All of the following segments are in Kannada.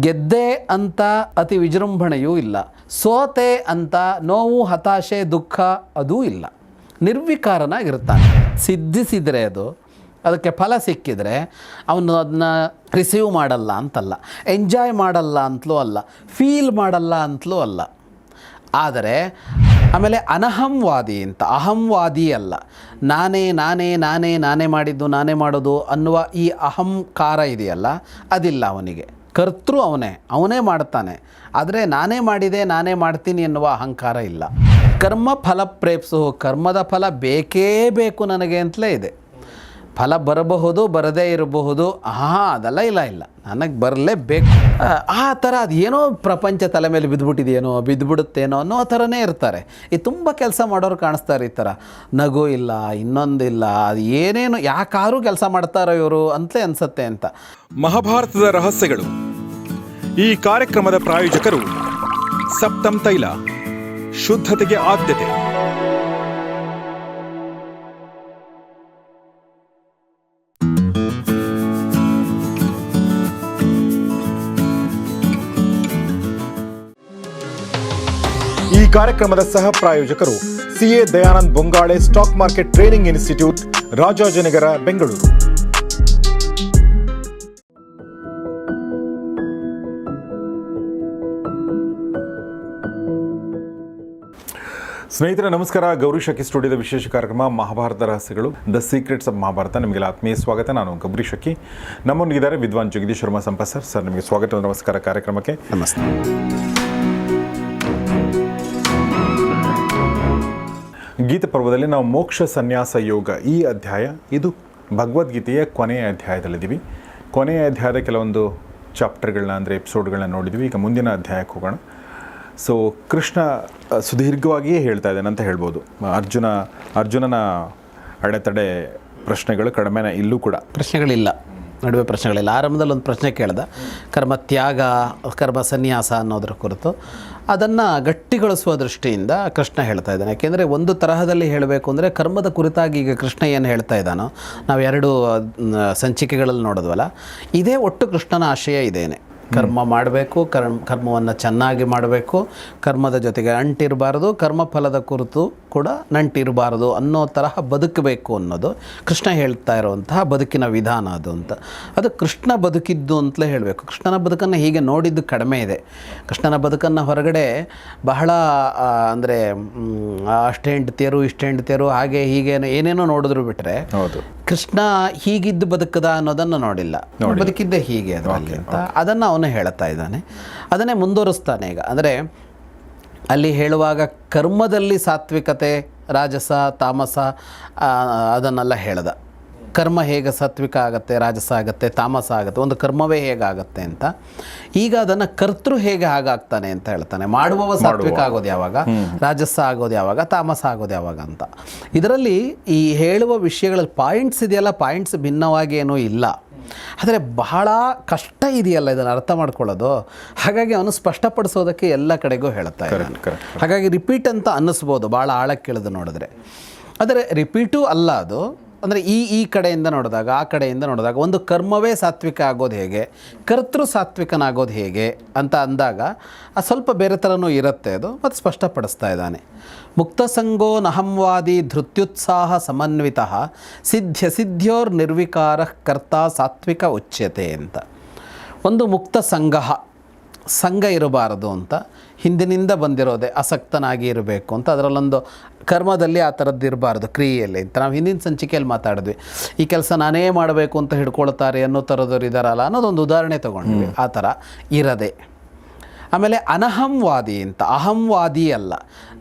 ಗೆದ್ದೆ ಅಂತ ಅತಿ ವಿಜೃಂಭಣೆಯೂ ಇಲ್ಲ. ಸೋತೆ ಅಂತ ನೋವು, ಹತಾಶೆ, ದುಃಖ ಅದೂ ಇಲ್ಲ. ನಿರ್ವಿಕಾರನಾಗಿರ್ತಾನೆ ಸಿದ್ಧಿಸಿದರೆ ಅದು, ಅದಕ್ಕೆ ಫಲ ಸಿಕ್ಕಿದರೆ ಅವನು ಅದನ್ನ ರಿಸೀವ್ ಮಾಡಲ್ಲ ಅಂತಲ್ಲ. ಎಂಜಾಯ್ ಮಾಡಲ್ಲ ಅಂತಲೂ ಅಲ್ಲ. ಫೀಲ್ ಮಾಡಲ್ಲ ಅಂತಲೂ ಅಲ್ಲ. ಆದರೆ ಆಮೇಲೆ ಅನಹಂವಾದಿ ಅಂತ, ಅಹಂವಾದಿ ಅಲ್ಲ. ನಾನೇ ನಾನೇ ನಾನೇ ನಾನೇ ಮಾಡಿದ್ದು, ನಾನೇ ಮಾಡೋದು ಅನ್ನುವ ಈ ಅಹಂಕಾರ ಇದೆಯಲ್ಲ, ಅದಿಲ್ಲ ಅವನಿಗೆ. ಕರ್ತೃ ಅವನೇ ಅವನೇ ಮಾಡ್ತಾನೆ. ಆದರೆ ನಾನೇ ಮಾಡಿದೆ, ನಾನೇ ಮಾಡ್ತೀನಿ ಎನ್ನುವ ಅಹಂಕಾರ ಇಲ್ಲ. ಕರ್ಮ ಫಲ ಪ್ರೇಪ್ಸು, ಕರ್ಮದ ಫಲ ಬೇಕೇ ಬೇಕು ನನಗೆ ಅಂತಲೇ ಇದೆ. ಫಲ ಬರಬಹುದು, ಬರದೇ ಇರಬಹುದು. ಆಹಾ, ಅದೆಲ್ಲ ಇಲ್ಲ ಇಲ್ಲ. ನನಗೆ ಬರಲೇಬೇಕು. ಆ ಥರ ಅದು ಏನೋ ಪ್ರಪಂಚ ತಲೆ ಮೇಲೆ ಬಿದ್ದುಬಿಟ್ಟಿದೆಯೇನೋ, ಬಿದ್ದುಬಿಡುತ್ತೇನೋ ಅನ್ನೋ ಥರನೇ ಇರ್ತಾರೆ. ಈ ತುಂಬ ಕೆಲಸ ಮಾಡೋರು ಕಾಣಿಸ್ತಾರೆ ಈ ಥರ. ನಗು ಇಲ್ಲ ಇನ್ನೊಂದಿಲ್ಲ ಅದು ಏನೇನು, ಯಾಕಾರು ಕೆಲಸ ಮಾಡ್ತಾರೋ ಇವರು ಅಂತಲೇ ಅನಿಸುತ್ತೆ ಅಂತ. ಮಹಾಭಾರತದ ರಹಸ್ಯಗಳು. ಈ ಕಾರ್ಯಕ್ರಮದ ಪ್ರಾಯೋಜಕರು ಸಪ್ತಂ ತೈಲ, ಶುದ್ಧತೆಗೆ ಆದ್ಯತೆ. ಕಾರ್ಯಕ್ರಮದ ಸಹ ಪ್ರಾಯೋಜಕರು CA Dayanand Bongale stock market training institute, Rajajinagar, Bengaluru. ಸ್ನೇಹಿತರೆ, ನಮಸ್ಕಾರ. ಗೌರಿ ಶಕಿ ಸ್ಟುಡಿಯೋದ ವಿಶೇಷ ಕಾರ್ಯಕ್ರಮ Mahabharata ರಹಸ್ಯಗಳು. The secrets of Mahabharata. ನಿಮಗೆಲ್ಲ ಆತ್ಮೀಯ ಸ್ವಾಗತ. ನಾನು ಗೌರಿ ಶಕಿ ನಮ್ಮೊಂದಿಗಿದ್ದಾರೆ ವಿದ್ವಾನ್ ಜಗದೀಶ್ ಶರ್ಮಾ ಸಂಪತ್ ಸರ್. ಸರ್, ನಿಮಗೆ ಸ್ವಾಗತ. ನಮಸ್ಕಾರ ಕಾರ್ಯಕ್ರಮಕ್ಕೆ. ನಮಸ್ತೆ. ಗೀತ ಪರ್ವದಲ್ಲಿ ನಾವು ಮೋಕ್ಷ ಸನ್ಯಾಸ ಯೋಗ ಈ ಅಧ್ಯಾಯ, ಇದು ಭಗವದ್ಗೀತೆಯ ಕೊನೆಯ ಅಧ್ಯಾಯದಲ್ಲಿದ್ದೀವಿ. ಕೊನೆಯ ಅಧ್ಯಾಯದ ಕೆಲವೊಂದು ಚಾಪ್ಟರ್ಗಳನ್ನ ಅಂದರೆ ಎಪಿಸೋಡ್ಗಳನ್ನ ನೋಡಿದ್ವಿ ಈಗ ಮುಂದಿನ ಅಧ್ಯಾಯಕ್ಕೆ ಹೋಗೋಣ. ಸೊ ಕೃಷ್ಣ ಸುದೀರ್ಘವಾಗಿಯೇ ಹೇಳ್ತಾ ಇದ್ದಾನೆ ಅಂತ ಹೇಳ್ಬೋದು. ಅರ್ಜುನ, ಅರ್ಜುನನ ಅಡೆತಡೆ ಪ್ರಶ್ನೆಗಳು ಕಡಿಮೆನೇ ಇಲ್ಲೂ ಕೂಡ. ಪ್ರಶ್ನೆಗಳಿಲ್ಲ. ನಡುವೆ ಪ್ರಶ್ನೆಗಳಿಲ್ಲ. ಆರಂಭದಲ್ಲಿ ಒಂದು ಪ್ರಶ್ನೆ ಕೇಳ್ದೆ. ಕರ್ಮ ತ್ಯಾಗ, ಕರ್ಮ ಸನ್ಯಾಸ ಅನ್ನೋದ್ರ ಕುರಿತು. ಅದನ್ನು ಗಟ್ಟಿಗೊಳಿಸುವ ದೃಷ್ಟಿಯಿಂದ ಕೃಷ್ಣ ಹೇಳ್ತಾ ಇದ್ದಾನೆ. ಯಾಕೆಂದರೆ ಒಂದು ತರಹದಲ್ಲಿ ಹೇಳಬೇಕು ಅಂದರೆ ಕರ್ಮದ ಕುರಿತಾಗಿ ಈಗ ಕೃಷ್ಣ ಏನು ಹೇಳ್ತಾ ಇದ್ದಾನೋ, ನಾವು ಎರಡು ಸಂಚಿಕೆಗಳಲ್ಲಿ ನೋಡಿದ್ವಲ್ಲ, ಇದೇ ಒಟ್ಟು ಕೃಷ್ಣನ ಆಶಯ ಇದೇನೆ. ಕರ್ಮ ಮಾಡಬೇಕು, ಕರ್ಮ, ಕರ್ಮವನ್ನು ಚೆನ್ನಾಗಿ ಮಾಡಬೇಕು, ಕರ್ಮದ ಜೊತೆಗೆ ಅಂಟಿರಬಾರ್ದು, ಕರ್ಮಫಲದ ಕುರಿತು ಕೂಡ ನಂಟಿರಬಾರದು ಅನ್ನೋ ತರಹ ಬದುಕಬೇಕು ಅನ್ನೋದು ಕೃಷ್ಣ ಹೇಳ್ತಾ ಇರುವಂತಹ ಬದುಕಿನ ವಿಧಾನ ಅದು ಅಂತ. ಅದು ಕೃಷ್ಣ ಬದುಕಿದ್ದು ಅಂತಲೇ ಹೇಳಬೇಕು. ಕೃಷ್ಣನ ಬದುಕನ್ನು ಹೀಗೆ ನೋಡಿದ್ದು ಕಡಿಮೆ ಇದೆ. ಕೃಷ್ಣನ ಬದುಕನ್ನು ಹೊರಗಡೆ ಬಹಳ ಅಂದರೆ ಅಷ್ಟೇ ಹೆಂಡ್ತಿಯರು ಇಷ್ಟು ಹೆಂಡ್ತಿಯರು ಹಾಗೆ ಹೀಗೆ ಏನೇನೋ ನೋಡಿದ್ರು ಬಿಟ್ಟರೆ ಹೌದು. ಕೃಷ್ಣ ಹೀಗಿದ್ದು ಬದುಕದ ಅನ್ನೋದನ್ನು ನೋಡಿಲ್ಲ. ಬದುಕಿದ್ದೆ ಹೀಗೆ ಅದರಲ್ಲಿ ಅಂತ ಅದನ್ನು ಅವನು ಹೇಳ್ತಾ ಇದ್ದಾನೆ. ಅದನ್ನೇ ಮುಂದುವರಿಸ್ತಾನೆ ಈಗ. ಅಂದರೆ ಅಲ್ಲಿ ಹೇಳುವಾಗ ಕರ್ಮದಲ್ಲಿ ಸಾತ್ವಿಕತೆ ರಾಜಸ ತಾಮಸ ಅದನ್ನೆಲ್ಲ ಹೇಳ್ದ. ಕರ್ಮ ಹೇಗೆ ಸಾತ್ವಿಕ ಆಗುತ್ತೆ ರಾಜಸ ಆಗುತ್ತೆ ತಾಮಸ ಆಗುತ್ತೆ ಒಂದು ಕರ್ಮವೇ ಹೇಗಾಗುತ್ತೆ ಅಂತ. ಈಗ ಅದನ್ನು ಕರ್ತೃ ಹೇಗೆ ಹಾಗಾಗ್ತಾನೆ ಅಂತ ಹೇಳ್ತಾನೆ. ಮಾಡುವವ ಸಾತ್ವಿಕ ಆಗೋದು ಯಾವಾಗ? ರಾಜಸ ಆಗೋದು ಯಾವಾಗ? ತಾಮಸ ಆಗೋದು ಯಾವಾಗ ಅಂತ. ಇದರಲ್ಲಿ ಈ ಹೇಳುವ ವಿಷಯಗಳಲ್ಲಿ ಪಾಯಿಂಟ್ಸ್ ಇದೆಯಲ್ಲ? ಪಾಯಿಂಟ್ಸ್ ಭಿನ್ನವಾಗಿ ಏನೂ ಇಲ್ಲ. ಆದರೆ ಬಹಳ ಕಷ್ಟ ಇದೆಯಲ್ಲ ಇದನ್ನು ಅರ್ಥ ಮಾಡ್ಕೊಳ್ಳೋದು. ಹಾಗಾಗಿ ಅವನು ಸ್ಪಷ್ಟಪಡಿಸೋದಕ್ಕೆ ಎಲ್ಲ ಕಡೆಗೂ ಹೇಳ್ತಾ ಇದ್ದಾನೆ. ಹಾಗಾಗಿ ರಿಪೀಟ್ ಅಂತ ಅನ್ನಿಸ್ಬೋದು ಭಾಳ ಆಳಕ್ಕೆ ಇಳಿದು ನೋಡಿದ್ರೆ. ಆದರೆ ರಿಪೀಟೂ ಅಲ್ಲ ಅದು. ಅಂದರೆ ಈ ಈ ಕಡೆಯಿಂದ ನೋಡಿದಾಗ, ಆ ಕಡೆಯಿಂದ ನೋಡಿದಾಗ ಒಂದು ಕರ್ಮವೇ ಸಾತ್ವಿಕ ಆಗೋದು ಹೇಗೆ? ಕರ್ತೃ ಸಾತ್ವಿಕನಾಗೋದು ಹೇಗೆ ಅಂತ ಅಂದಾಗ, ಆ ಸ್ವಲ್ಪ ಬೇರೆ ಥರನೂ ಇರುತ್ತೆ ಅದು, ಮತ್ತು ಸ್ಪಷ್ಟಪಡಿಸ್ತಾ ಇದ್ದಾನೆ. ಮುಕ್ತ ಸಂಗೋ ನಹಂವಾದಿ ಧೃತ್ಯುತ್ಸಾಹ ಸಮನ್ವಿತ, ಸಿದ್ಧ್ಯ ಸಿದ್ಧ್ಯೋರ್ ನಿರ್ವಿಕಾರ ಕರ್ತ ಸಾತ್ವಿಕ ಉಚ್ಯತೆ ಅಂತ. ಒಂದು ಮುಕ್ತ ಸಂಘ ಸಂಘ ಇರಬಾರದು ಅಂತ. ಹಿಂದಿನಿಂದ ಬಂದಿರೋದೆ ಅಸಕ್ತನಾಗಿ ಇರಬೇಕು ಅಂತ ಅದರಲ್ಲೊಂದು ಕರ್ಮದಲ್ಲಿ ಆ ಥರದ್ದು ಇರಬಾರ್ದು ಕ್ರಿಯೆಯಲ್ಲಿ ಅಂತ. ನಾವು ಹಿಂದಿನ ಸಂಚಿಕೆಯಲ್ಲಿ ಮಾತಾಡಿದ್ವಿ. ಈ ಕೆಲಸ ನಾನೇ ಮಾಡಬೇಕು ಅಂತ ಹಿಡ್ಕೊಳ್ತಾರೆ ಅನ್ನೋ ಥರದವ್ರು ಇದ್ದಾರಲ್ಲ ಅನ್ನೋದೊಂದು ಉದಾಹರಣೆ ತೊಗೊಂಡ್ವಿ. ಆ ಥರ ಇರದೆ. ಆಮೇಲೆ ಅನಹಂವಾದಿ ಅಂತ ಅಹಂವಾದಿ ಅಲ್ಲ.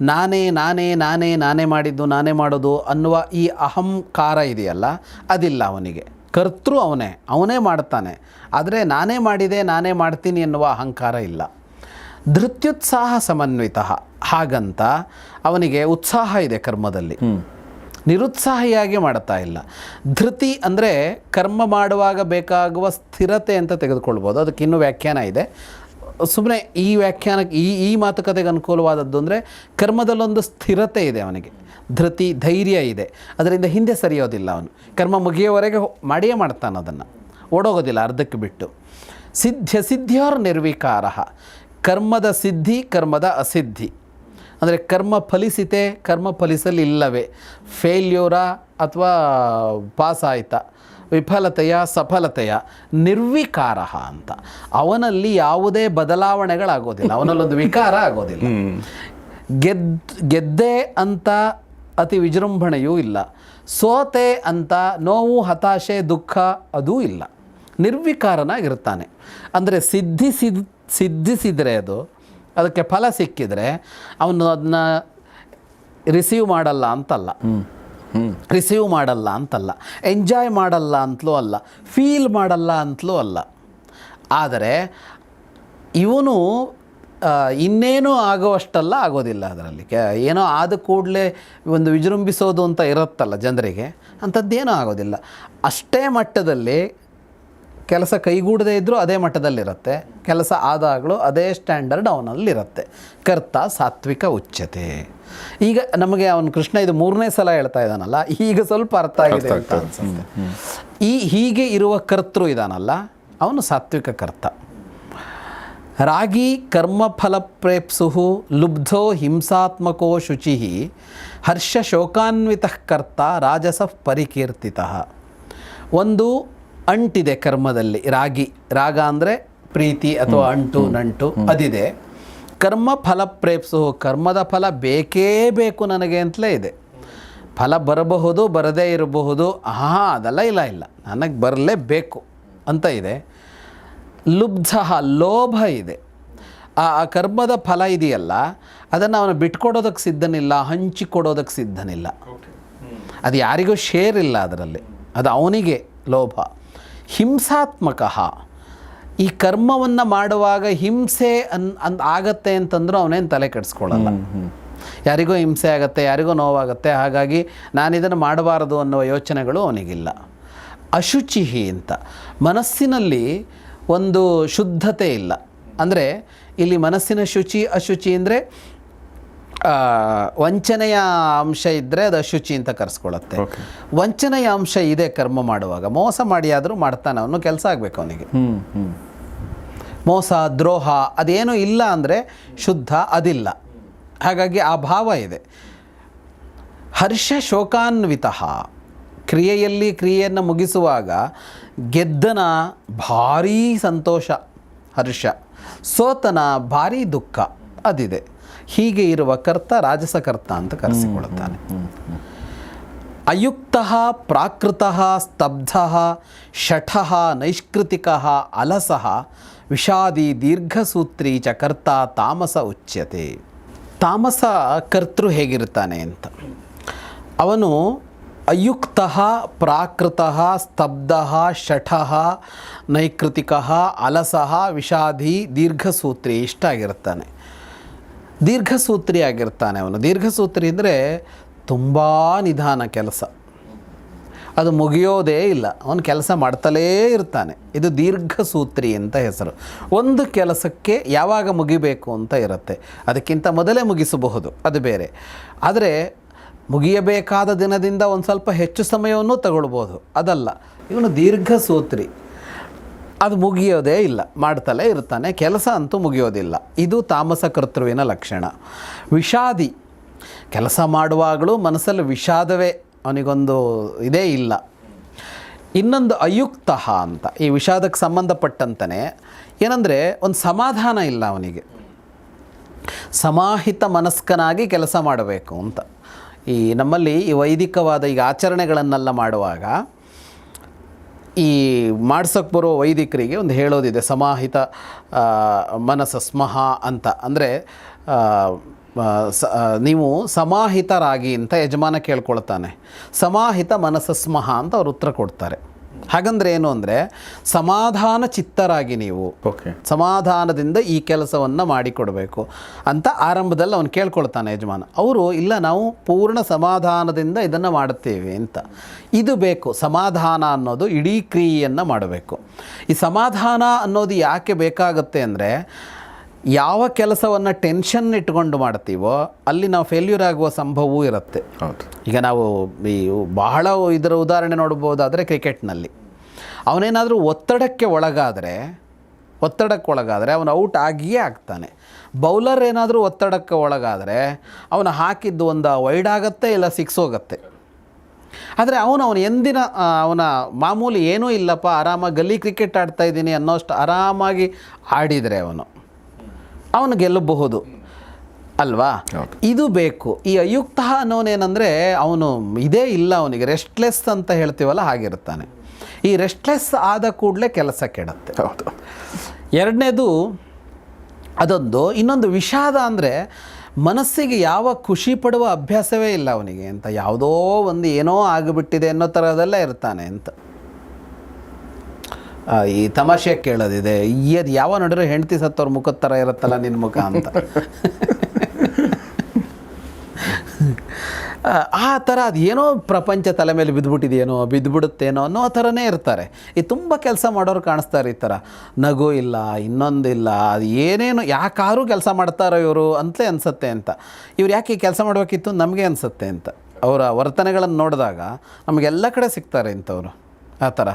ನಾನೇ ನಾನೇ ನಾನೇ ನಾನೇ ಮಾಡಿದ್ದು ನಾನೇ ಮಾಡೋದು ಅನ್ನುವ ಈ ಅಹಂಕಾರ ಇದೆಯಲ್ಲ ಅದಿಲ್ಲ ಅವನಿಗೆ. ಕರ್ತೃ ಅವನೇ ಅವನೇ ಮಾಡ್ತಾನೆ. ಆದರೆ ನಾನೇ ಮಾಡಿದೆ ನಾನೇ ಮಾಡ್ತೀನಿ ಎನ್ನುವ ಅಹಂಕಾರ ಇಲ್ಲ. ಧೃತ್ಯುತ್ಸಾಹ ಸಮನ್ವಿತ ಹಾಗಂತ ಅವನಿಗೆ ಉತ್ಸಾಹ ಇದೆ ಕರ್ಮದಲ್ಲಿ. ನಿರುತ್ಸಾಹಿಯಾಗಿ ಮಾಡ್ತಾ ಇಲ್ಲ. ಧೃತಿ ಅಂದರೆ ಕರ್ಮ ಮಾಡುವಾಗ ಬೇಕಾಗುವ ಸ್ಥಿರತೆ ಅಂತ ತೆಗೆದುಕೊಳ್ಬೋದು. ಅದಕ್ಕೆ ಇನ್ನೂ ವ್ಯಾಖ್ಯಾನ ಇದೆ. ಸುಮ್ಮನೆ ಈ ವ್ಯಾಖ್ಯಾನಕ್ಕೆ ಈ ಈ ಮಾತುಕತೆಗೆ ಅನುಕೂಲವಾದದ್ದು ಅಂದರೆ ಕರ್ಮದಲ್ಲೊಂದು ಸ್ಥಿರತೆ ಇದೆ ಅವನಿಗೆ. ಧೃತಿ, ಧೈರ್ಯ ಇದೆ. ಅದರಿಂದ ಹಿಂದೆ ಸರಿಯೋದಿಲ್ಲ ಅವನು. ಕರ್ಮ ಮುಗಿಯೋವರೆಗೆ ಮಾಡಿಯೇ ಮಾಡ್ತಾನೆ ಅದನ್ನು. ಓಡೋಗೋದಿಲ್ಲ ಅರ್ಧಕ್ಕೆ ಬಿಟ್ಟು. ಸಿದ್ಧ ಸಿದ್ಧಿಯವ್ರ ನಿರ್ವಿಕಾರ. ಕರ್ಮದ ಸಿದ್ಧಿ ಕರ್ಮದ ಅಸಿದ್ಧಿ. ಅಂದರೆ ಕರ್ಮ ಫಲಿಸಿತೆ ಕರ್ಮ ಫಲಿಸಲಿಲ್ಲವೇ. ಫೇಲ್ಯೂರ ಅಥವಾ ಪಾಸ್ ಆಯಿತಾ ವಿಫಲತೆಯ ಸಫಲತೆಯ ನಿರ್ವಿಕಾರ ಅಂತ. ಅವನಲ್ಲಿ ಯಾವುದೇ ಬದಲಾವಣೆಗಳಾಗೋದಿಲ್ಲ ಅವನಲ್ಲೊಂದು ವಿಕಾರ ಆಗೋದಿಲ್ಲ. ಗೆದ್ ಗೆದ್ದೆ ಅಂತ ಅತಿ ವಿಜೃಂಭಣೆಯೂ ಇಲ್ಲ. ಸೋತೆ ಅಂತ ನೋವು ಹತಾಶೆ ದುಃಖ ಅದೂ ಇಲ್ಲ. ನಿರ್ವಿಕಾರನಾಗಿರ್ತಾನೆ. ಅಂದರೆ ಸಿದ್ಧಿಸಿದ್ ಸಿದ್ಧಿಸಿದರೆ ಅದು ಅದಕ್ಕೆ ಫಲ ಸಿಕ್ಕಿದರೆ ಅವನು ಅದನ್ನ ರಿಸೀವ್ ಮಾಡಲ್ಲ ಅಂತಲ್ಲ. ರಿಸೀವ್ ಮಾಡಲ್ಲ ಅಂತಲ್ಲ. ಎಂಜಾಯ್ ಮಾಡಲ್ಲ ಅಂತಲೂ ಅಲ್ಲ ಫೀಲ್ ಮಾಡಲ್ಲ ಅಂತಲೂ ಅಲ್ಲ. ಆದರೆ ಇವನು ಇನ್ನೇನೂ ಆಗುವಷ್ಟಲ್ಲ ಆಗೋದಿಲ್ಲ ಅದರಲ್ಲಿ. ಕೆ ಏನೋ ಆದ ಕೂಡಲೇ ಒಂದು ವಿಜೃಂಭಿಸೋದು ಅಂತ ಇರುತ್ತಲ್ಲ ಜನರಿಗೆ ಅಂಥದ್ದೇನೂ ಆಗೋದಿಲ್ಲ. ಅಷ್ಟೇ ಮಟ್ಟದಲ್ಲಿ ಕೆಲಸ ಕೈಗೂಡದೇ ಇದ್ದರೂ ಅದೇ ಮಟ್ಟದಲ್ಲಿರುತ್ತೆ. ಕೆಲಸ ಆದಾಗಲೂ ಅದೇ ಸ್ಟ್ಯಾಂಡರ್ಡ್ ಅವನಲ್ಲಿರುತ್ತೆ. ಕರ್ತ ಸಾತ್ವಿಕ ಉಚ್ಯತೆ. ಈಗ ನಮಗೆ ಅವನು ಕೃಷ್ಣ ಇದು ಮೂರನೇ ಸಲ ಹೇಳ್ತಾ ಇದ್ದಾನಲ್ಲ ಈಗ ಸ್ವಲ್ಪ ಅರ್ಥ ಆಗಿದೆ ಅಂತ ಅನ್ಸುತ್ತೆ. ಈ ಹೀಗೆ ಇರುವ ಕರ್ತೃ ಇದಾನಲ್ಲ ಅವನು ಸಾತ್ವಿಕ ಕರ್ತ. ರಾಗಿ ಕರ್ಮಫಲಪ್ರೇಪ್ಸು ಲುಬ್ಧೋ ಹಿಂಸಾತ್ಮಕೋ ಶುಚಿ ಹರ್ಷ ಶೋಕಾನ್ವಿತ ಕರ್ತ ರಾಜಸ ಪರಿಕೀರ್ತಿತ. ಒಂದು ಅಂಟಿದೆ ಕರ್ಮದಲ್ಲಿ. ರಾಗಿ ರಾಗ ಅಂದರೆ ಪ್ರೀತಿ ಅಥವಾ ಅಂಟು ನಂಟು ಅದಿದೆ. ಕರ್ಮ ಫಲ ಪ್ರೇಪ್ಸೋ ಕರ್ಮದ ಫಲ ಬೇಕೇ ಬೇಕು ನನಗೆ ಅಂತಲೇ ಇದೆ. ಫಲ ಬರಬಹುದು ಬರದೇ ಇರಬಹುದು ಹಾಂ ಅದೆಲ್ಲ ಇಲ್ಲ ಇಲ್ಲ. ನನಗೆ ಬರಲೇಬೇಕು ಅಂತ ಇದೆ. ಲುಬ್ಧ ಲೋಭ ಇದೆ. ಆ ಆ ಕರ್ಮದ ಫಲ ಇದೆಯಲ್ಲ ಅದನ್ನು ಅವನು ಬಿಟ್ಕೊಡೋದಕ್ಕೆ ಸಿದ್ಧನಿಲ್ಲ ಹಂಚಿಕೊಡೋದಕ್ಕೆ ಸಿದ್ಧನಿಲ್ಲ. ಅದು ಯಾರಿಗೂ ಶೇರ್ ಇಲ್ಲ ಅದರಲ್ಲಿ. ಅದು ಅವನಿಗೆ ಲೋಭ. ಹಿಂಸಾತ್ಮಕ. ಈ ಕರ್ಮವನ್ನು ಮಾಡುವಾಗ ಹಿಂಸೆ ಅನ್ ಅನ್ ಆಗತ್ತೆ ಅಂತಂದ್ರೂ ಅವನೇನು ತಲೆ ಕೆಡಿಸ್ಕೊಳ್ಳಲ್ಲ ಯಾರಿಗೋ ಹಿಂಸೆ ಆಗುತ್ತೆ ಯಾರಿಗೋ ನೋವಾಗುತ್ತೆ ಹಾಗಾಗಿ ನಾನು ಇದನ್ನು ಮಾಡಬಾರದು ಅನ್ನುವ ಯೋಚನೆಗಳು ಅವನಿಗಿಲ್ಲ. ಅಶುಚಿಹಿ ಅಂತ. ಮನಸ್ಸಿನಲ್ಲಿ ಒಂದು ಶುದ್ಧತೆ ಇಲ್ಲ. ಅಂದರೆ ಇಲ್ಲಿ ಮನಸ್ಸಿನ ಶುಚಿ ಅಶುಚಿ ಅಂದರೆ ವಂಚನೆಯ ಅಂಶ ಇದ್ದರೆ ಅದು ಅಶುಚಿ ಅಂತ ಕರೆಸ್ಕೊಳ್ಳುತ್ತೆ. ವಂಚನೆಯ ಅಂಶ ಇದೆ ಕರ್ಮ ಮಾಡುವಾಗ. ಮೋಸ ಮಾಡಿ ಆದರೂ ಮಾಡ್ತಾನೆ ಅವನು ಕೆಲಸ ಆಗಬೇಕು ಅವನಿಗೆ. ಮೋಸ ದ್ರೋಹ ಅದೇನೂ ಇಲ್ಲ ಅಂದರೆ ಶುದ್ಧ ಅದಿಲ್ಲ. ಹಾಗಾಗಿ ಆ ಭಾವ ಇದೆ. ಹರ್ಷ ಶೋಕಾನ್ವಿತ. ಕ್ರಿಯೆಯಲ್ಲಿ ಕ್ರಿಯೆಯನ್ನು ಮುಗಿಸುವಾಗ ಗೆದ್ದನ ಭಾರೀ ಸಂತೋಷ ಹರ್ಷ. ಸೋತನ ಭಾರೀ ದುಃಖ ಅದಿದೆ. ಹೀಗೆ ಇರುವ ಕರ್ತ ರಾಜಸಕರ್ತ ಅಂತ ಕರೆಸಿಕೊಳ್ಳುತ್ತಾನೆ. ಅಯುಕ್ತ ಪ್ರಾಕೃತ ಸ್ತಬ್ಧ ಶಠ ನೈಷ್ಕೃತಿಕ ಅಲಸ ವಿಷಾದಿ ದೀರ್ಘಸೂತ್ರಿ ಚ ಕರ್ತ ತಾಮಸ ಉಚ್ಯತೆ. ತಾಮಸ ಕರ್ತೃ ಹೇಗಿರ್ತಾನೆ ಅಂತ. ಅವನು ಅಯುಕ್ತ ಪ್ರಾಕೃತ ಸ್ತಬ್ಧ ಶಠ ನೈಕೃತಿಕ ಅಲಸಃ ವಿಷಾದಿ ದೀರ್ಘಸೂತ್ರಿ ಇಷ್ಟಾಗಿರ್ತಾನೆ ದೀರ್ಘಸೂತ್ರಿ ಆಗಿರ್ತಾನೆ ಅವನು. ದೀರ್ಘಸೂತ್ರಿ ಅಂದರೆ ತುಂಬ ನಿಧಾನ ಕೆಲಸ. ಅದು ಮುಗಿಯೋದೇ ಇಲ್ಲ. ಅವನು ಕೆಲಸ ಮಾಡ್ತಲೇ ಇರ್ತಾನೆ. ಇದು ದೀರ್ಘಸೂತ್ರಿ ಅಂತ ಹೆಸರು. ಒಂದು ಕೆಲಸಕ್ಕೆ ಯಾವಾಗ ಮುಗಿಬೇಕು ಅಂತ ಇರುತ್ತೆ. ಅದಕ್ಕಿಂತ ಮೊದಲೇ ಮುಗಿಸಬಹುದು. ಅದು ಬೇರೆ. ಆದರೆ ಮುಗಿಯಬೇಕಾದ ದಿನದಿಂದ ಒಂದು ಸ್ವಲ್ಪ ಹೆಚ್ಚು ಸಮಯವನ್ನು ತಗೊಳ್ಬೋದು ಅದಲ್ಲ. ಇವನು ದೀರ್ಘಸೂತ್ರಿ. ಅದು ಮುಗಿಯೋದೇ ಇಲ್ಲ, ಮಾಡ್ತಲೇ ಇರ್ತಾನೆ. ಕೆಲಸ ಅಂತೂ ಮುಗಿಯೋದಿಲ್ಲ. ಇದು ತಾಮಸ ಕರ್ತೃವಿನ ಲಕ್ಷಣ. ವಿಷಾದಿ, ಕೆಲಸ ಮಾಡುವಾಗಲೂ ಮನಸ್ಸಲ್ಲಿ ವಿಷಾದವೇ ಅವನಿಗೊಂದು ಇದೇ ಇಲ್ಲ. ಇನ್ನೊಂದು ಅಯುಕ್ತ ಅಂತ. ಈ ವಿಷಾದಕ್ಕೆ ಸಂಬಂಧಪಟ್ಟಂತನೇ ಏನಂದರೆ ಒಂದು ಸಮಾಧಾನ ಇಲ್ಲ ಅವನಿಗೆ. ಸಮಾಹಿತ ಮನಸ್ಕನಾಗಿ ಕೆಲಸ ಮಾಡಬೇಕು ಅಂತ. ಈ ನಮ್ಮಲ್ಲಿ ಈ ವೈದಿಕವಾದ ಈಗ ಆಚರಣೆಗಳನ್ನೆಲ್ಲ ಮಾಡುವಾಗ ಈ ಮಾಡ್ಸೋಕ್ಕೆ ಬರೋ ವೈದಿಕರಿಗೆ ಒಂದು ಹೇಳೋದಿದೆ, ಸಮಾಹಿತ ಮನಸಸ್ಮಹ ಸ್ಮಹ ಅಂತ. ಅಂದರೆ ಸ ನೀವು ಸಮಾಹಿತರಾಗಿ ಅಂತ ಯಜಮಾನ ಕೇಳ್ಕೊಳ್ತಾನೆ. ಸಮಾಹಿತ ಮನಸ್ಸಸ್ಮಹ ಅಂತ ಅವ್ರು ಉತ್ತರ ಕೊಡ್ತಾರೆ. ಹಾಗಂದ್ರೆ ಏನು ಅಂದರೆ ಸಮಾಧಾನ ಚಿತ್ತರಾಗಿ ನೀವು ಓಕೆ ಸಮಾಧಾನದಿಂದ ಈ ಕೆಲಸವನ್ನು ಮಾಡಿಕೊಡಬೇಕು ಅಂತ ಆರಂಭದಲ್ಲಿ ಅವನು ಕೇಳ್ಕೊಳ್ತಾನೆ ಯಜಮಾನ ಅವರು ಇಲ್ಲ ನಾವು ಪೂರ್ಣ ಸಮಾಧಾನದಿಂದ ಇದನ್ನು ಮಾಡುತ್ತೇವೆ ಅಂತ. ಇದು ಬೇಕು ಸಮಾಧಾನ ಅನ್ನೋದು ಇಡೀ ಕ್ರಿಯೆಯನ್ನು ಮಾಡಬೇಕು. ಈ ಸಮಾಧಾನ ಅನ್ನೋದು ಯಾಕೆ ಬೇಕಾಗುತ್ತೆ ಅಂದರೆ ಯಾವ ಕೆಲಸವನ್ನು ಟೆನ್ಷನ್ ಇಟ್ಕೊಂಡು ಮಾಡ್ತೀವೋ ಅಲ್ಲಿ ನಾವು ಫೇಲ್ಯೂರ್ ಆಗುವ ಸಂಭವವೂ ಇರುತ್ತೆ. ಈಗ ನಾವು ಈ ಬಹಳ ಇದರ ಉದಾಹರಣೆ ನೋಡ್ಬೋದಾದರೆ ಕ್ರಿಕೆಟ್ನಲ್ಲಿ ಅವನೇನಾದರೂ ಒತ್ತಡಕ್ಕೆ ಒಳಗಾದರೆ ಒತ್ತಡಕ್ಕೆ ಒಳಗಾದರೆ ಅವನು ಔಟ್ ಆಗಿಯೇ ಆಗ್ತಾನೆ. ಬೌಲರ್ ಏನಾದರೂ ಒತ್ತಡಕ್ಕೆ ಒಳಗಾದರೆ ಅವನು ಹಾಕಿದ್ದು ಒಂದು ವೈಡ್ ಆಗುತ್ತೆ ಇಲ್ಲ ಸಿಕ್ಸ್ ಹೋಗುತ್ತೆ. ಆದರೆ ಅವನು ಅವನು ಎಂದಿನ ಅವನ ಮಾಮೂಲಿ ಏನೂ ಇಲ್ಲಪ್ಪ ಆರಾಮಾಗಿ ಗಲ್ಲಿ ಕ್ರಿಕೆಟ್ ಆಡ್ತಾ ಇದ್ದೀನಿ ಅನ್ನೋಷ್ಟು ಆರಾಮಾಗಿ ಆಡಿದರೆ ಅವನು. ಅವನು ಗೆಲ್ಲಬಹುದು. ಅಲ್ವಾ? ಇದು ಬೇಕು. ಈ ಅಯುಕ್ತ ಅನ್ನೋನೇನೆಂದರೆ ಅವನು ಇದೇ ಇಲ್ಲ ಅವನಿಗೆ. ರೆಸ್ಟ್ಲೆಸ್ ಅಂತ ಹೇಳ್ತೀವಲ್ಲ ಹಾಗಿರ್ತಾನೆ. ಈ ರೆಸ್ಟ್ಲೆಸ್ ಆದ ಕೂಡಲೇ ಕೆಲಸ ಕೆಡುತ್ತೆ. ಹೌದು. ಎರಡನೇದು ಅದೊಂದು. ಇನ್ನೊಂದು ವಿಷಾದ ಅಂದರೆ ಮನಸ್ಸಿಗೆ ಯಾವ ಖುಷಿ ಪಡುವ ಅಭ್ಯಾಸವೇ ಇಲ್ಲ ಅವನಿಗೆ ಅಂತ. ಯಾವುದೋ ಒಂದು ಏನೋ ಆಗಿಬಿಟ್ಟಿದೆ ಅನ್ನೋ ಥರದೆಲ್ಲ ಇರ್ತಾನೆ ಅಂತ. ಈ ತಮಾಷೆ ಕೇಳೋದಿದೆ. ಅದು ಯಾವ ನೋಡಿದ್ರೆ ಹೆಂಡತಿ ಸತ್ತವ್ರ ಮುಖದ ಥರ ಇರುತ್ತಲ್ಲ ನಿನ್ನ ಮುಖ ಅಂತ. ಆ, ಆ ಥರ ಅದು ಏನೋ ಪ್ರಪಂಚ ತಲೆ ಮೇಲೆ ಬಿದ್ದುಬಿಟ್ಟಿದೆಯೇನೋ ಬಿದ್ದುಬಿಡುತ್ತೇನೋ ಅನ್ನೋ ಥರನೇ ಇರ್ತಾರೆ. ಈ ತುಂಬ ಕೆಲಸ ಮಾಡೋರು ಕಾಣಿಸ್ತಾರೆ ಈ ಥರ ನಗು ಇಲ್ಲ ಇನ್ನೊಂದಿಲ್ಲ ಅದು ಏನೇನು ಯಾಕಾರು ಕೆಲಸ ಮಾಡ್ತಾರೋ ಇವರು ಅಂತಲೇ ಅನಿಸುತ್ತೆ ಅಂತ. ಇವ್ರು ಯಾಕೆ ಈ ಕೆಲಸ ಮಾಡಬೇಕಿತ್ತು ನಮಗೆ ಅನಿಸುತ್ತೆ ಅಂತ. ಅವರ ವರ್ತನೆಗಳನ್ನು ನೋಡಿದಾಗ ನಮಗೆಲ್ಲ ಕಡೆ ಸಿಗ್ತಾರೆ ಇಂಥವ್ರು. ಆ ಥರ.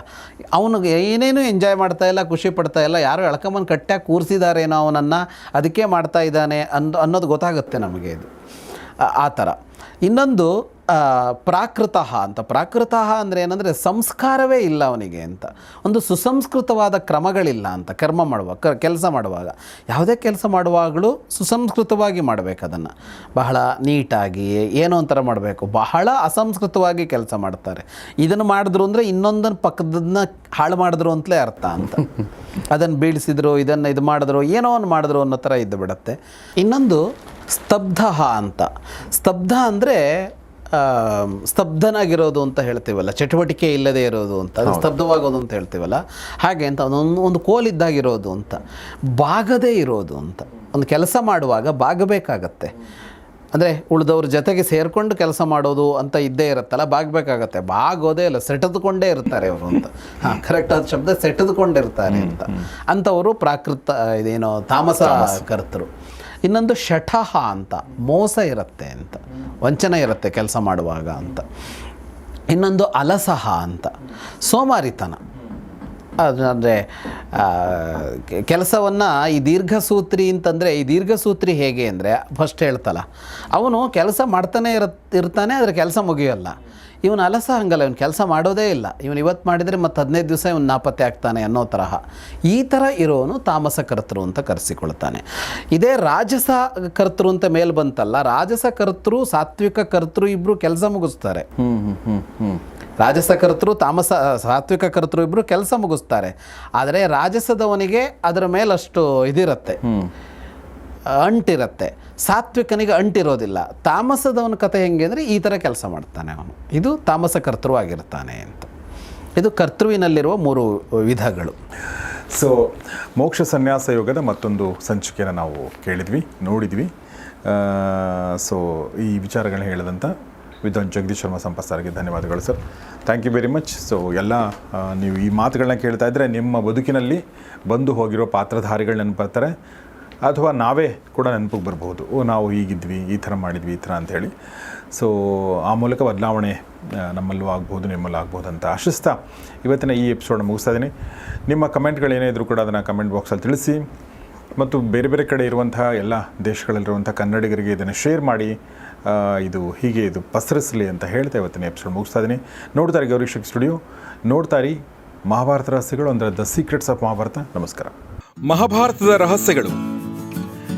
ಅವನಿಗೆ ಏನೇನು ಎಂಜಾಯ್ ಮಾಡ್ತಾ ಇಲ್ಲ, ಖುಷಿ ಪಡ್ತಾ ಇಲ್ಲ, ಯಾರು ಎಳ್ಕೊಂಬಂದು ಕಟ್ಟಾಗಿ ಕೂರಿಸಿದಾರೇನೋ ಅವನನ್ನು, ಅದಕ್ಕೆ ಮಾಡ್ತಾ ಇದ್ದಾನೆ ಅನ್ನೋ ಅನ್ನೋದು ಗೊತ್ತಾಗುತ್ತೆ ನಮಗೆ ಇದು. ಆ- ಥರ. ಇನ್ನೊಂದು ಪ್ರಾಕೃತ ಅಂತ. ಪ್ರಾಕೃತಃ ಅಂದರೆ ಏನಂದರೆ ಸಂಸ್ಕಾರವೇ ಇಲ್ಲ ಅವನಿಗೆ ಅಂತ. ಒಂದು ಸುಸಂಸ್ಕೃತವಾದ ಕ್ರಮಗಳಿಲ್ಲ ಅಂತ. ಕರ್ಮ ಮಾಡುವಾಗ ಕೆಲಸ ಮಾಡುವಾಗ. ಯಾವುದೇ ಕೆಲಸ ಮಾಡುವಾಗಲೂ ಸುಸಂಸ್ಕೃತವಾಗಿ ಮಾಡಬೇಕು ಅದನ್ನು. ಬಹಳ ನೀಟಾಗಿ, ಏನೋ ಒಂಥರ ಮಾಡಬೇಕು. ಬಹಳ ಅಸಂಸ್ಕೃತವಾಗಿ ಕೆಲಸ ಮಾಡ್ತಾರೆ. ಇದನ್ನು ಮಾಡಿದ್ರು ಅಂದರೆ ಇನ್ನೊಂದನ್ನು ಪಕ್ಕದನ್ನ ಹಾಳು ಮಾಡಿದ್ರು ಅಂತಲೇ ಅರ್ಥ ಅಂತ. ಅದನ್ನು ಬೀಳಿಸಿದ್ರು, ಇದನ್ನು ಇದು ಮಾಡಿದ್ರು, ಏನೋ ಒಂದು ಮಾಡಿದ್ರು ಅನ್ನೋ ಥರ ಇದ್ದು ಬಿಡುತ್ತೆ. ಇನ್ನೊಂದು ಸ್ತಬ್ಧ ಅಂತ. ಸ್ತಬ್ಧ ಅಂದರೆ ಸ್ತಬ್ಧನಾಗಿರೋದು ಅಂತ ಹೇಳ್ತೀವಲ್ಲ ಚಟುವಟಿಕೆ ಇಲ್ಲದೆ ಇರೋದು ಅಂತ ಅದು ಸ್ತಬ್ಧವಾಗೋದು ಅಂತ ಹೇಳ್ತೀವಲ್ಲ ಹಾಗೆ ಅಂತ ಒಂದು ಒಂದು ಕೋಲಿದ್ದಾಗಿರೋದು ಅಂತ ಬಾಗದೇ ಇರೋದು ಅಂತ ಒಂದು ಕೆಲಸ ಮಾಡುವಾಗ ಬಾಗಬೇಕಾಗತ್ತೆ. ಅಂದರೆ ಉಳಿದವ್ರ ಜೊತೆಗೆ ಸೇರಿಕೊಂಡು ಕೆಲಸ ಮಾಡೋದು ಅಂತ ಇದ್ದೇ ಇರುತ್ತಲ್ಲ ಬಾಗಬೇಕಾಗತ್ತೆ. ಬಾಗೋದೇ ಇಲ್ಲ ಸೆಟೆದುಕೊಂಡೇ ಇರ್ತಾರೆ ಅವರು ಅಂತ. ಹಾಂ ಕರೆಕ್ಟ್ ಆದ ಶಬ್ದ ಸೆಟೆದುಕೊಂಡಿರ್ತಾರೆ ಅಂತ. ಅಂಥವರು ಪ್ರಾಕೃತ ಇದೇನೋ ತಾಮಸ. ಕರ್ತರು. ಇನ್ನೊಂದು ಶಠಃ ಅಂತ, ಮೋಸ ಇರುತ್ತೆ ಅಂತ, ವಂಚನೆ ಇರುತ್ತೆ ಕೆಲಸ ಮಾಡುವಾಗ ಅಂತ. ಇನ್ನೊಂದು ಅಲಸಹ ಅಂತ, ಸೋಮಾರಿತನ. ಅದು ಅಂದರೆ ಕೆಲಸವನ್ನು ಈ ದೀರ್ಘಸೂತ್ರಿ ಅಂತಂದರೆ, ಈ ದೀರ್ಘಸೂತ್ರಿ ಹೇಗೆ ಅಂದರೆ, ಫಸ್ಟ್ ಹೇಳ್ತಲ್ಲ, ಅವನು ಕೆಲಸ ಮಾಡ್ತಾನೆ ಇರ ಇರ್ತಾನೆ, ಆದರೆ ಕೆಲಸ ಮುಗಿಯೋಲ್ಲ. ಇವನು ಅಲಸ ಹಂಗಲ್ಲ ಇವನು ಕೆಲಸ ಮಾಡೋದೇ ಇಲ್ಲ. ಇವನು ಇವತ್ತು ಮಾಡಿದರೆ ಮತ್ತು ಹದಿನೈದು ದಿವಸ ಇವನು ನಾಪತ್ತೆ ಆಗ್ತಾನೆ ಅನ್ನೋ ತರಹ. ಈ ಥರ ಇರೋನು ತಾಮಸ ಕರ್ತೃ ಅಂತ ಕರೆಸಿಕೊಳ್ತಾನೆ. ಇದೇ ರಾಜಸ ಕರ್ತೃ ಅಂತ ಮೇಲೆ ಬಂತಲ್ಲ ರಾಜಸ ಕರ್ತೃ ಸಾತ್ವಿಕ ಕರ್ತೃ ಇಬ್ಬರು ಕೆಲಸ ಮುಗಿಸ್ತಾರೆ. ರಾಜಸ ಕರ್ತೃ ತಾಮಸ ಸಾತ್ವಿಕ ಕರ್ತೃ ಇಬ್ಬರು ಕೆಲಸ ಮುಗಿಸ್ತಾರೆ. ಆದರೆ ರಾಜಸದವನಿಗೆ ಅದರ ಮೇಲಷ್ಟು ಇದಿರುತ್ತೆ. ಅಂಟಿರುತ್ತೆ. ಸಾತ್ವಿಕನಿಗೆ ಅಂಟಿರೋದಿಲ್ಲ. ತಾಮಸದವನ ಕತೆ ಹೆಂಗೆ ಅಂದರೆ ಈ ಥರ ಕೆಲಸ ಮಾಡ್ತಾನೆ ಅವನು. ಇದು ತಾಮಸ ಕರ್ತೃ ಆಗಿರ್ತಾನೆ ಅಂತ. ಇದು ಕರ್ತೃವಿನಲ್ಲಿರುವ ಮೂರು ವಿಧಗಳು. ಸೊ ಮೋಕ್ಷ ಸನ್ಯಾಸ ಯೋಗದ ಮತ್ತೊಂದು ಸಂಚಿಕೆಯನ್ನು ನಾವು ಕೇಳಿದ್ವಿ, ನೋಡಿದ್ವಿ. ಸೊ ಈ ವಿಚಾರಗಳನ್ನ ಹೇಳಿದಂಥ ವಿದ್ವಾನ್ ಜಗದೀಶ್ ಶರ್ಮಾ ಸಂಪತ್ ಧನ್ಯವಾದಗಳು sir. Thank you very much so ಎಲ್ಲ ನೀವು ಈ ಮಾತುಗಳನ್ನ ಕೇಳ್ತಾ ಇದ್ದರೆ ನಿಮ್ಮ ಬದುಕಿನಲ್ಲಿ ಬಂದು ಹೋಗಿರೋ ಪಾತ್ರಧಾರಿಗಳು ನೆನಪಾಗ್ತಾರೆ. ಅಥವಾ ನಾವೇ ಕೂಡ ನೆನಪಿಗೆ ಬರ್ಬೋದು ಓ, ನಾವು ಹೀಗಿದ್ವಿ, ಈ ಥರ ಮಾಡಿದ್ವಿ, ಈ ಥರ ಅಂಥೇಳಿ. ಸೊ ಆ ಮೂಲಕ ಬದಲಾವಣೆ ನಮ್ಮಲ್ಲೂ ಆಗ್ಬೋದು, ನಿಮ್ಮಲ್ಲೂ ಆಗ್ಬೋದು ಅಂತ ಆಶಿಸ್ತಾ ಇವತ್ತಿನ ಈ ಎಪಿಸೋಡ್ ಮುಗಿಸ್ತಾ ಇದ್ದೀನಿ. ನಿಮ್ಮ ಕಮೆಂಟ್ಗಳೇನೇ ಇದ್ರೂ ಕೂಡ ಅದನ್ನು ಕಮೆಂಟ್ ಬಾಕ್ಸಲ್ಲಿ ತಿಳಿಸಿ. ಮತ್ತು ಬೇರೆ ಬೇರೆ ಕಡೆ ಇರುವಂತಹ ಎಲ್ಲ ದೇಶಗಳಲ್ಲಿರುವಂಥ ಕನ್ನಡಿಗರಿಗೆ ಇದನ್ನು ಶೇರ್ ಮಾಡಿ ಇದು ಹೀಗೆ ಇದು ಪಸರಿಸಲಿ ಅಂತ ಹೇಳ್ತಾ ಇವತ್ತಿನ ಎಪಿಸೋಡ್ ಮುಗಿಸ್ತಾ ಇದ್ದೀನಿ. ನೋಡ್ತಾರೆ ಇರಿ ಗೌರಿ ಶಿಕ್ ಸ್ಟುಡಿಯೋ ನೋಡ್ತಾರಿ ಮಹಾಭಾರತ ರಹಸ್ಯಗಳು ಅಂದರೆ ದ ಸೀಕ್ರೆಟ್ಸ್ ಆಫ್ ಮಹಾಭಾರತ. ನಮಸ್ಕಾರ. ಮಹಾಭಾರತದ ರಹಸ್ಯಗಳು.